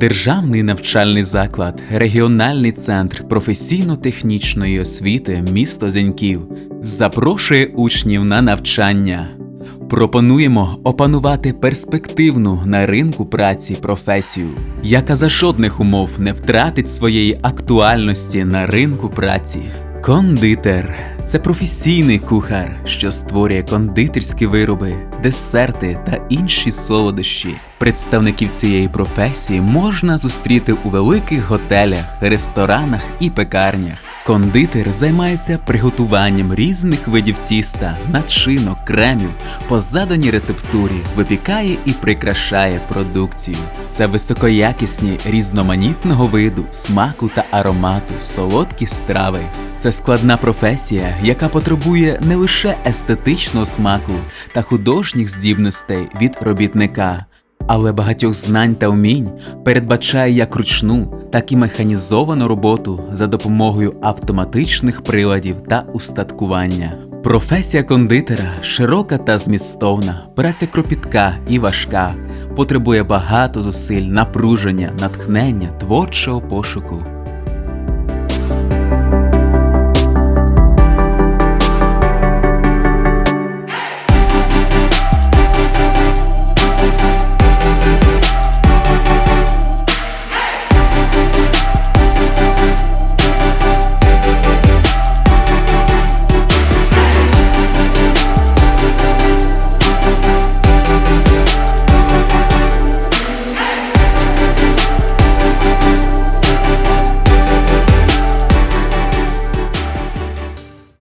Державний навчальний заклад, регіональний центр професійно-технічної освіти місто Зяньків запрошує учнів на навчання. Пропонуємо опанувати перспективну на ринку праці професію, яка за жодних умов не втратить своєї актуальності на ринку праці. Кондитер це професійний кухар, що створює кондитерські вироби, десерти та інші солодощі. Представників цієї професії можна зустріти у великих готелях, ресторанах і пекарнях. Кондитер займається приготуванням різних видів тіста, начинок, кремів по заданій рецептурі, випікає і прикрашає продукцію. Це високоякісні різноманітного виду, смаку та аромату, солодкі страви. Це складна професія, яка потребує не лише естетичного смаку та художніх здібностей від робітника але багатьох знань та вмінь передбачає як ручну, так і механізовану роботу за допомогою автоматичних приладів та устаткування. Професія кондитера широка та змістовна, праця кропітка і важка, потребує багато зусиль, напруження, натхнення, творчого пошуку.